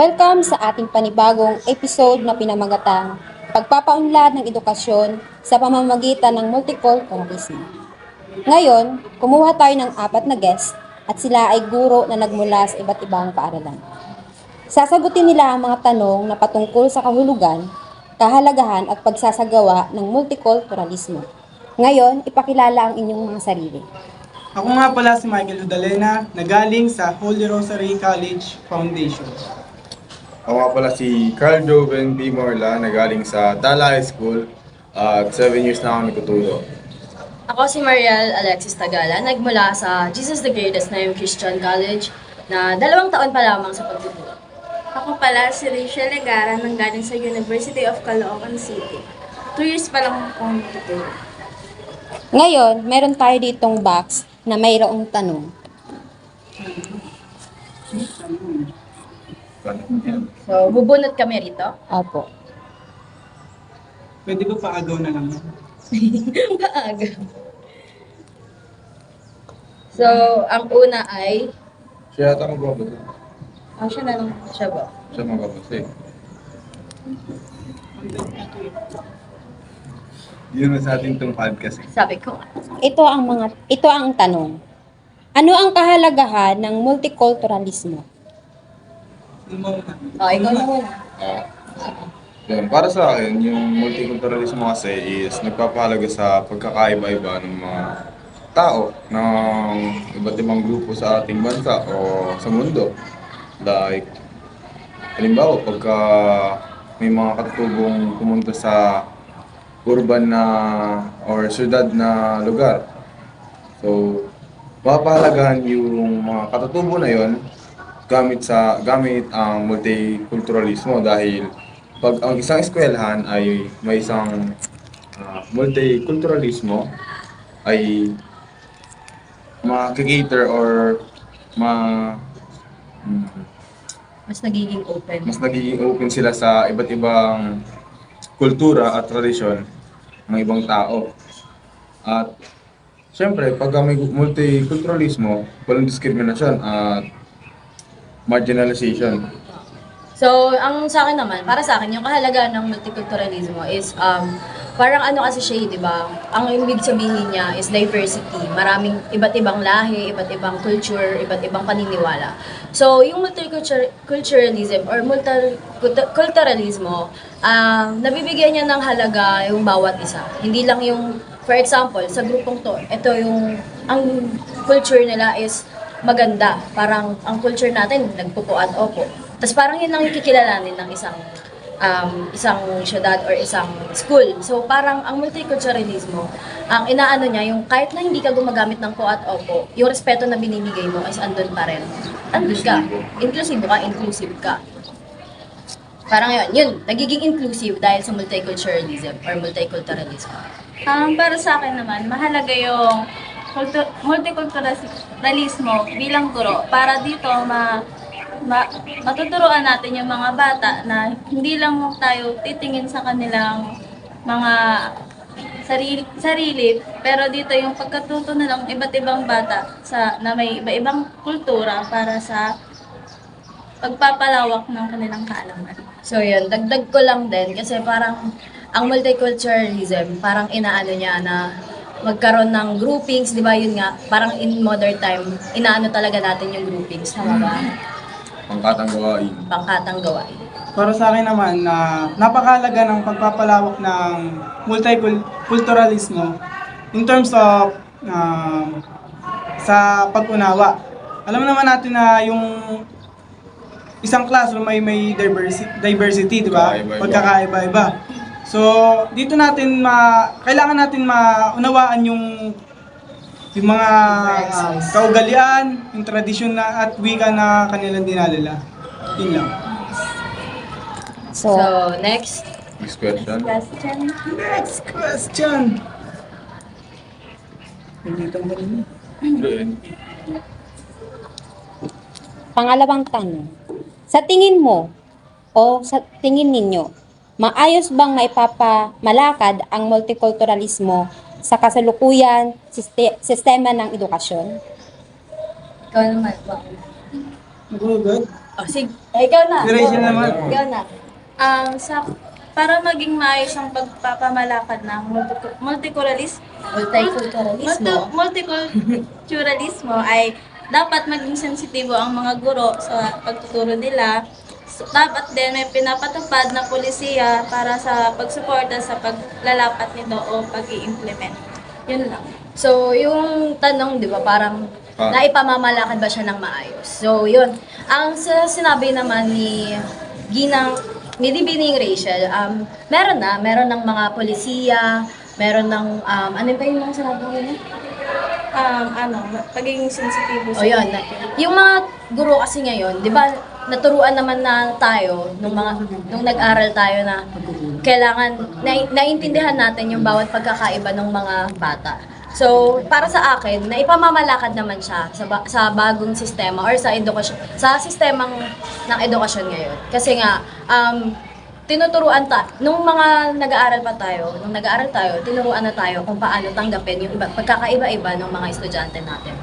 Welcome sa ating panibagong episode na pinamagatang Pagpapaunlad ng Edukasyon sa pamamagitan ng Multiculturalism. Ngayon, kumuha tayo ng apat na guest at sila ay guro na nagmula sa iba't ibang paaralan. Sasagutin nila ang mga tanong na patungkol sa kahulugan, kahalagahan at pagsasagawa ng multiculturalismo. Ngayon, ipakilala ang inyong mga sarili. Ako nga pala si Michael Udalena na galing sa Holy Rosary College Foundation. Ako nga pala si Carl Joven B. Morla na galing sa Tala High School at 7 years na kami tuturo. Ako si Mariel Alexis Tagala, nagmula sa Jesus the Greatest na yung Christian College na dalawang taon pa lamang sa pagtuturo. Ako pala si Rachel Legara nang galing sa University of Caloocan City. Two years pa lang akong tuturo. Ngayon, meron tayo ditong box na mayroong tanong. So, bubunot kami rito. Opo. Pwede ba paagaw na lang? Maaga. So, ang una ay... Siya yata magbabasa. Ah, siya na lang. Siya ba? Siya magbabasa eh. Yun na sa ating itong podcast. Sabi ko. Ito ang mga ito ang tanong. Ano ang kahalagahan ng multiculturalismo? Oh, ikaw na muna. Ah. yun, para sa akin, yung multiculturalismo kasi is nagpapahalaga sa pagkakaiba-iba ng mga tao ng iba't ibang grupo sa ating bansa o sa mundo. Like, halimbawa, pagka may mga katutubong pumunta sa urban na or syudad na lugar. So, mapahalagahan yung mga katutubo na yon gamit sa gamit ang multiculturalismo dahil pag ang isang eskwelahan ay may isang ah, multiculturalismo ay makikater or ma mm, Mas nagiging open. mas nagiging open sila sa iba't ibang kultura at tradisyon ng ibang tao. At syempre, pag may multiculturalismo, walang diskriminasyon at marginalization. So, ang sa akin naman, para sa akin, yung kahalagahan ng multiculturalismo is, um, parang ano kasi siya, eh, di ba? Ang ibig sabihin niya is diversity. Maraming iba't ibang lahi, iba't ibang culture, iba't ibang paniniwala. So, yung multiculturalism or multiculturalismo, um, nabibigyan niya ng halaga yung bawat isa. Hindi lang yung, for example, sa grupong to, ito yung, ang culture nila is maganda. Parang ang culture natin, nagpupo at opo. Tapos parang yun lang yung kikilalanin ng isang um, isang syudad or isang school. So parang ang multiculturalismo, ang inaano niya, yung kahit na hindi ka gumagamit ng po at opo, yung respeto na binibigay mo is andun pa rin. Andun ka. Inclusive ka, inclusive ka. Parang yun, yun, nagiging inclusive dahil sa multiculturalism or multiculturalism. Um, para sa akin naman, mahalaga yung multi- multiculturalismo bilang guro para dito ma, ma matuturuan natin yung mga bata na hindi lang tayo titingin sa kanilang mga sarili, sarili pero dito yung pagkatuto na ng iba't ibang bata sa na may iba-ibang kultura para sa pagpapalawak ng kanilang kaalaman. So yun, dagdag ko lang din kasi parang ang multiculturalism, parang inaano niya na magkaroon ng groupings, di ba yun nga, parang in modern time, inaano talaga natin yung groupings, tama ba? Pangkatang gawain. Pangkatang gawain. Para sa akin naman, na napakahalaga ng pagpapalawak ng multiculturalismo in terms of um, sa pag-unawa. Alam naman natin na yung isang classroom ay may diversity, diversity di ba? Kakaiba-iba. Pagkakaiba-iba. So, dito natin ma kailangan natin maunawaan yung yung mga kaugalian, yung tradisyon na at wika na kanilang dinadala. Yun lang. So, So, next. Next question. Question? Next question. Hindi ito mo rin. Yun. pangalawang tanong. Sa tingin mo o sa tingin ninyo, maayos bang maipapamalakad ang multiculturalismo sa kasalukuyan siste- sistema ng edukasyon? Ikaw naman. Good. Oh, sige. Eh, ikaw na. Si Rachel naman. Ikaw na. Um, sa, para maging maayos ang pagpapamalakad ng multi- multiculturalism, Multiculturalismo. multi- multiculturalismo ay dapat maging sensitibo ang mga guro sa pagtuturo nila. Dapat din may pinapatupad na polisiya para sa pagsuporta sa paglalapat nito o pag implement Yun lang. So, yung tanong, di ba, parang Ah. naipamamalakad ba siya ng maayos? So, yun. Ang sa sinabi naman ni Ginang, ni Dibining Rachel, um, meron na, meron ng mga polisiya, meron ng, um, ano ba yung mga sinabi ko yun? Um, ano, pagiging sensitibo O yun, na- yung mga guro kasi ngayon, di ba, naturuan naman na tayo nung mga nung nag-aral tayo na kailangan na, naiintindihan natin yung bawat pagkakaiba ng mga bata. So, para sa akin, na ipamamalakad naman siya sa, ba- sa bagong sistema or sa edukasyon, sa sistemang ng edukasyon ngayon. Kasi nga, um, tinuturuan ta, nung mga nag-aaral pa tayo, nung nag-aaral tayo, tinuruan na tayo kung paano tanggapin yung iba, pagkakaiba-iba ng mga estudyante natin.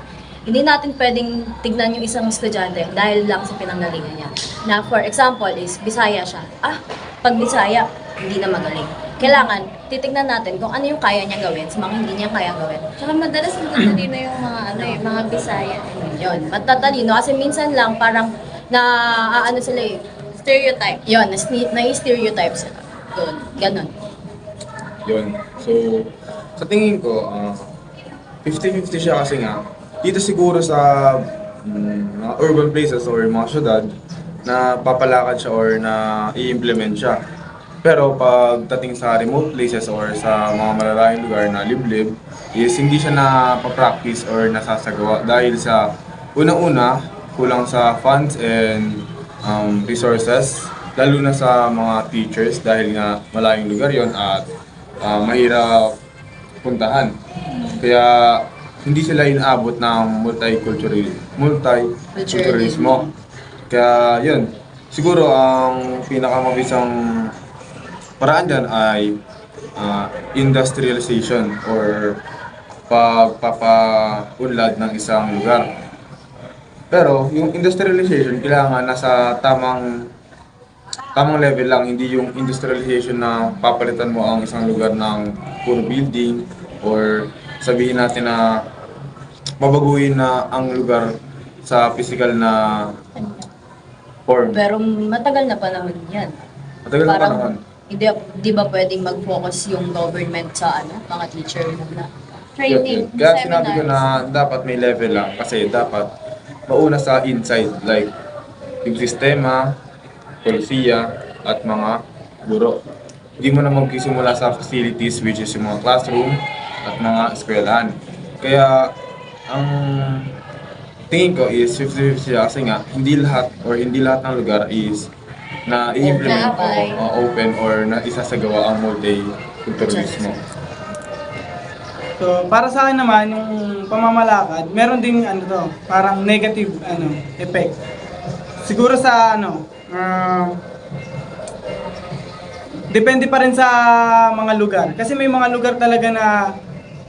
Hindi natin pwedeng tignan yung isang estudyante dahil lang sa pinanggalingan niya. Na for example is, Bisaya siya. Ah, pag Bisaya, hindi na magaling. Kailangan, titignan natin kung ano yung kaya niya gawin sa mga hindi niya kaya gawin. Tsaka madalas natatalino yung mga ano eh, mga Bisaya. Yun, matatalino. Kasi minsan lang parang na ano sila eh, Stereotype. yun, na, na-stereotype sila. Yun, ganun. Yun. So, sa tingin ko, ah, 50-50 siya kasi nga, dito siguro sa mm, mga urban places or mga syudad, na papalakad siya or na i-implement siya. Pero pagdating sa remote places or sa mga malalayong lugar na liblib, is hindi siya na-practice or nasasagawa dahil sa unang-una, kulang sa funds and um, resources, lalo na sa mga teachers dahil nga malayong lugar yon at ah, mahirap puntahan. Kaya hindi sila inaabot ng multicultural multiculturalismo. Kaya yun, siguro ang pinakamabisang paraan dyan ay ah, industrialization or pagpapaunlad ng isang lugar. Pero yung industrialization kailangan nasa tamang tamang level lang, hindi yung industrialization na papalitan mo ang isang lugar ng puro building or sabihin natin na babaguhin na ang lugar sa physical na form. Pero matagal na pa naman yan. Matagal na Parang, panahon. hindi, di ba pwedeng mag-focus yung government sa ano, mga teacher muna? Yun. Kaya sinabi ko na dapat may level lang kasi dapat mauna sa inside like yung sistema, polisiya, at mga guro. Hindi mo na magsisimula sa facilities which is yung mga classroom at mga eskwelahan. Kaya ang tingin ko is 50-50 siya kasi nga hindi lahat or hindi lahat ng lugar is na i-implement o o open or na isasagawa ang multiculturalismo. So, para sa akin naman, yung pamamalakad, meron ding ano to, parang negative ano, effect. Siguro sa ano, ah, depende pa rin sa mga lugar. Kasi may mga lugar talaga na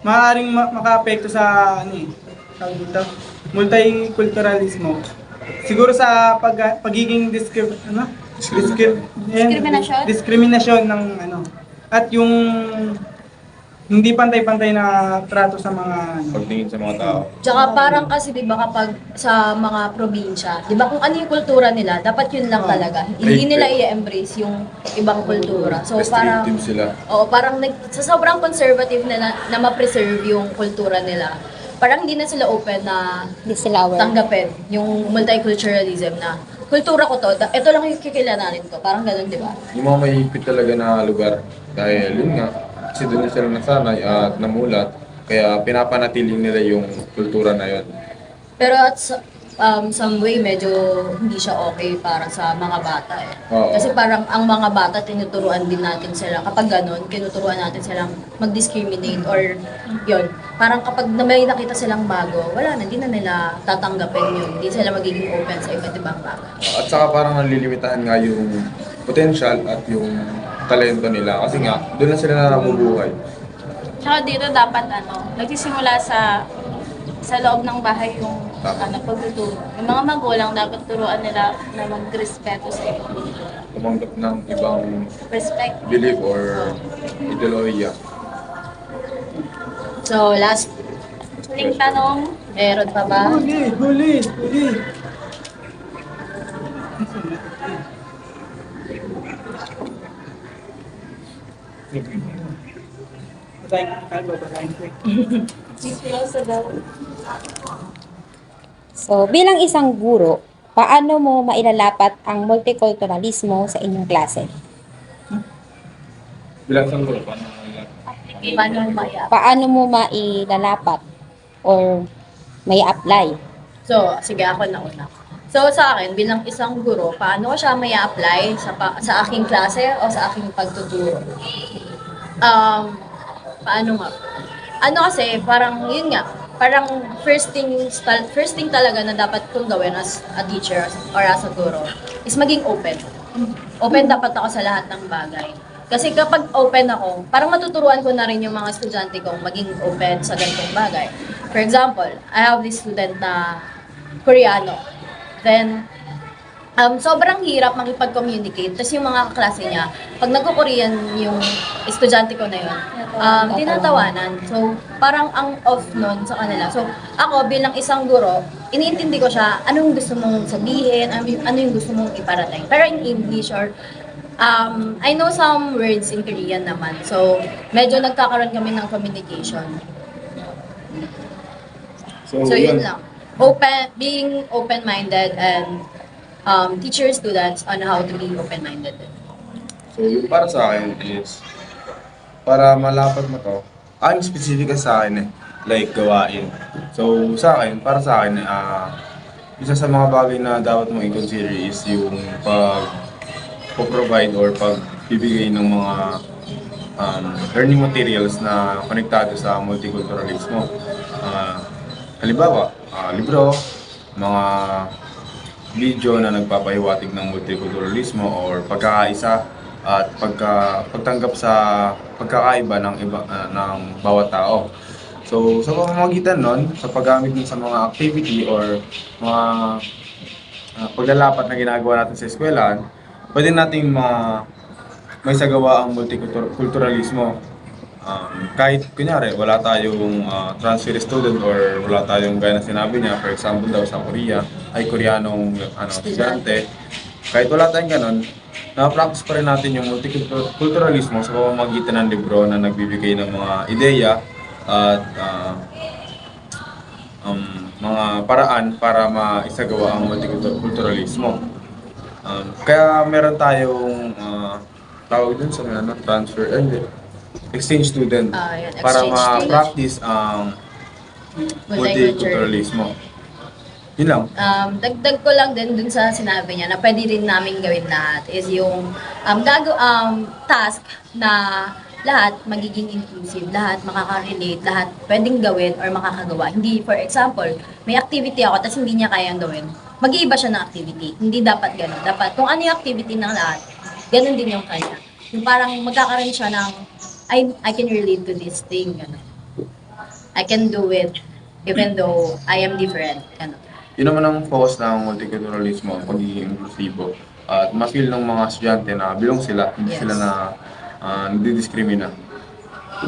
maaaring ma- makaapekto sa ano eh, tawag dito, multiculturalismo. Siguro sa pag, pagiging discri- ano? Discri- yan, Diskriminasyon? diskriminasyon ng ano. At yung hindi pantay-pantay na trato sa mga ano, Pagtingin sa mga tao. Tsaka parang kasi 'di ba kapag sa mga probinsya, 'di ba kung ano yung kultura nila, dapat yun lang talaga. Hindi nila i-embrace yung ibang kultura. So parang Restrictive sila. Oo, parang nag, sa sobrang conservative nila na ma-preserve yung kultura nila. Parang hindi na sila open na Hindi sila aware. tanggapin yung multiculturalism na kultura ko to, da- ito lang yung kikilananin ko. Parang ganun, di ba? Yung mga mahihigpit talaga na lugar dahil yun nga, kasi doon na sila nasanay at namulat kaya pinapanatili nila yung kultura na yun. Pero at sa- um, some way, medyo hindi siya okay para sa mga bata eh. Oo. Kasi parang ang mga bata, tinuturuan din natin sila. Kapag ganun, kinuturuan natin silang mag-discriminate or yun. Parang kapag na may nakita silang bago, wala na, hindi na nila tatanggapin yun. Hindi sila magiging open sa iba't ibang bagay. At saka parang nalilimitahan nga yung potential at yung talento nila kasi nga doon na sila nabubuhay. Tsaka dito dapat ano, nagsisimula sa sa loob ng bahay yung Tama. ano, pagtuturo. Yung mga magulang dapat turuan nila na magrespeto sa iyo. Tumanggap ng ibang Respect. belief or ideolohiya. So, last, Huling tanong, meron pa ba? Huli, huli, huli. So, bilang isang guro, paano mo mailalapat ang multiculturalismo sa inyong klase? Bilang isang guro, paano Paano maya? Paano mo mailalapat or may apply? So, sige ako na una. So, sa akin, bilang isang guro, paano ko siya may apply sa, pa- sa aking klase o sa aking pagtuturo? Um, paano nga? Ano kasi, parang, yun nga, parang first thing, first thing talaga na dapat kong gawin as a teacher or as a guro is maging open. Open dapat ako sa lahat ng bagay. Kasi kapag open ako, parang matuturuan ko na rin yung mga estudyante kong maging open sa ganitong bagay. For example, I have this student na Koreano. Then, um, sobrang hirap makipag-communicate. Tapos yung mga kaklase niya, pag nagko-Korean yung estudyante ko na yun, um, tinatawanan. So, parang ang off nun sa kanila. So, ako bilang isang guro, iniintindi ko siya, anong gusto mong sabihin, ano yung, ano yung gusto mong iparating. Pero in English or um, I know some words in Korean naman. So, medyo nagkakaroon kami ng communication. So, So yun lang. Open, being open-minded and um, teach students on how to be open-minded. So, yung para sa akin is, para malapat mo to, ang specific sa akin eh, like gawain. So, sa akin, para sa akin, ah, isa sa mga bagay na dapat mong i-consider is yung pag provide or pagbibigay ng mga um, learning materials na konektado sa multiculturalismo. Ah, halimbawa, ah, libro, mga video na nagpapahiwatig ng multiculturalismo or pagkakaisa at pagka, pagtanggap sa pagkakaiba ng iba ah, ng bawat tao. So, sa pamamagitan nun, sa paggamit nun sa mga activity or mga ah, paglalapat na ginagawa natin sa eskwelahan, pwede nating ma may sagawa ang multiculturalismo. Um, kahit kunyari wala tayong ah, transfer student or wala tayong gaya na sinabi niya, for example daw sa Korea, ay Koreanong ano, estudyante, kahit wala tayong ganun, na-practice pa rin natin yung multiculturalismo sa pamamagitan ng libro na nagbibigay ng mga ideya at ah, um, mga paraan para maisagawa ang multiculturalismo. Um, kaya meron tayong ah, tawag dun sa ano, transfer, eh, exchange student Ah, yun, para exchange ma-practice ang multiculturalismo. Yun lang. Um, dagdag ko lang din dun sa sinabi niya na pwede rin namin gawin lahat is yung um, gago, um, task na lahat magiging inclusive, lahat makaka-relate, lahat pwedeng gawin or makakagawa. Hindi, for example, may activity ako tapos hindi niya kayang gawin. Mag-iiba siya ng activity. Hindi dapat ganun. Dapat kung ano yung activity ng lahat, ganun din yung kanya. Yung parang magkakaroon siya ng, I, I can relate to this thing. Ganun. I can do it even though I am different. Ganun. Yun naman ang focus ng multiculturalismo, ang pagiging inklusibo. At ma-feel ng mga estudyante na bilong sila, hindi Yes. sila na uh, nagdidiskrimina.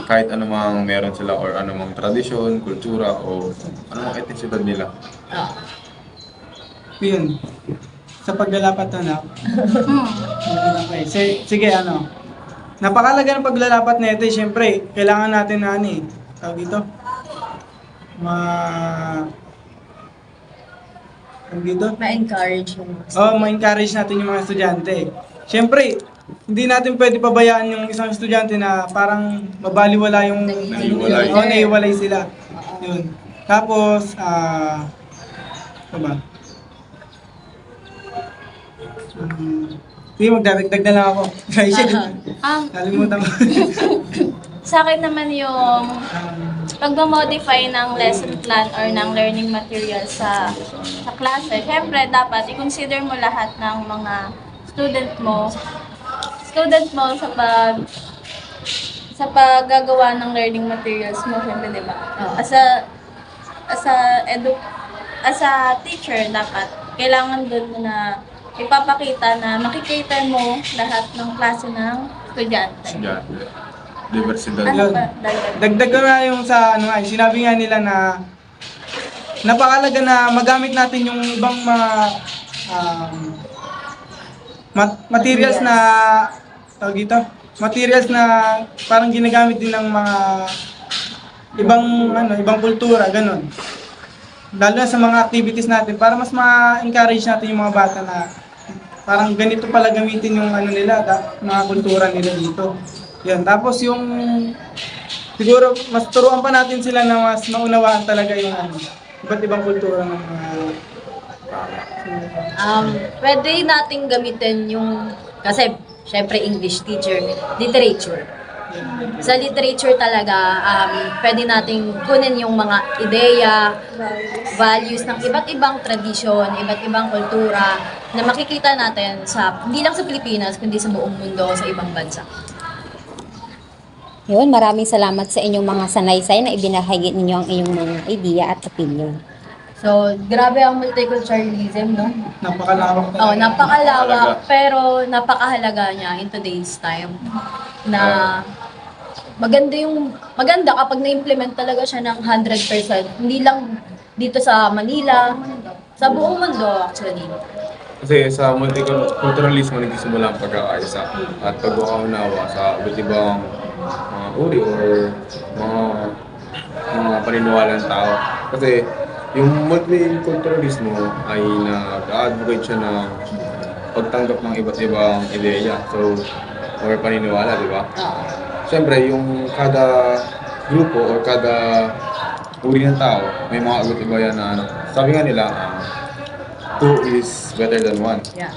Kahit anumang meron sila or anumang tradisyon, kultura o anumang etnisidad nila. Ah. Yun. Sa paglalapat anak. okay. Si- sige, ano. Napakalaga ng paglalapat na ito. eh. Siyempre, kailangan natin na ano eh. Tawag dito. Ma... Dito. ma-encourage yung Oh, ma-encourage natin yung mga estudyante. Siyempre, hindi natin pwede pabayaan yung isang estudyante na parang mabaliwala yung... Naiiwalay. Oo, naiiwalay sila. Yun. Tapos, ah... ano ba? Hmm, Sige, magdadagdag na lang ako. Ay, shit. Um, Nalimutan ko. sa akin naman yung Um, pagmamodify ng lesson plan or ng learning material sa sa klase, syempre dapat i-consider mo lahat ng mga student mo student mo sa pag sa paggagawa ng learning materials mo, syempre, di ba? As a as a edu as a teacher dapat kailangan dun na ipapakita na makikita mo lahat ng klase ng estudyante. Yan. Diversidad. Ano Yun. ba? Dagdag. Dagdag ko na yung sa ano nga, sinabi nga nila na napakalaga na magamit natin yung ibang mga um, mat- materials na tawag dito, materials na parang ginagamit din ng mga ibang ano, ibang kultura, ganun. Lalo na sa mga activities natin para mas ma-encourage natin yung mga bata na parang ganito pala gamitin yung ano nila, da, mga kultura nila dito. Yan, tapos yung siguro mas turuan pa natin sila na mas maunawaan talaga yung ano, iba't ibang kultura ng mga Um, pwede nating gamitin yung, kasi syempre English teacher, literature. Sa literature talaga, um, pwede nating kunin yung mga ideya, values ng iba't ibang tradisyon, iba't ibang kultura na makikita natin sa hindi lang sa Pilipinas kundi sa buong mundo sa ibang bansa. Yun, maraming salamat sa inyong mga sanaysay na ibinahagi ninyo ang inyong mga idea at opinion. So, grabe ang multiculturalism, no? napakalawak Oh, talaga. napakalawak pero napakahalaga niya in today's time na maganda yung maganda kapag na-implement talaga siya ng 100%. Hindi lang dito sa Manila, sa buong mundo actually. Kasi sa multiculturalismo nagsisimula ang pagkakaisa at pagkakaunawa sa iba't ibang mga uri or mga mga paniniwala ng tao. Kasi yung multiculturalismo ay nag-advocate siya ng pagtanggap ng iba't ibang ideya. So, or paniniwala, di ba? Siyempre, yung kada grupo or kada uri ng tao, may mga iba't iba yan na ano. Sabi nga nila, ah, two is better than one. Yeah.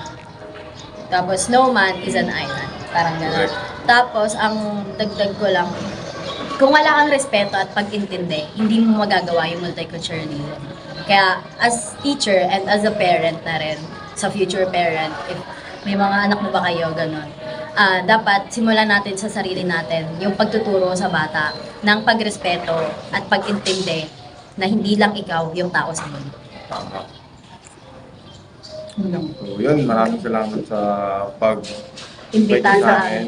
Tapos, no man is an island. Parang gano'n. Correct. Tapos, ang dagdag ko lang, kung wala kang respeto at pag-intindi, hindi mo magagawa yung multiculturalism. Kaya, as teacher and as a parent na rin, sa future parent, if may mga anak mo ba kayo, gano'n, ah, dapat simulan natin sa sarili natin yung pagtuturo sa bata ng pagrespeto at pag-intindi na hindi lang ikaw yung tao sa mundo. Tama. So, yun, maraming salamat sa pag Imbita sa akin.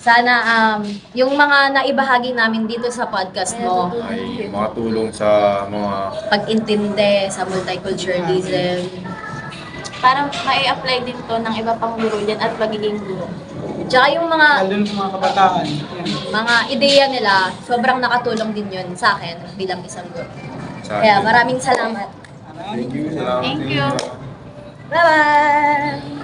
Sana um, yung mga naibahagi namin dito sa podcast mo, ay makatulong sa mga pag-intindi sa multiculturalism, Para mai-apply din to ng iba pang guro dyan at magiging guro. tsaka yung mga Lalo sa mga kabataan. Mga ideya nila, sobrang nakatulong din yun sa akin bilang isang guro. sa Kaya maraming salamat. Thank you. Salamat Thank sa you. Bye-bye!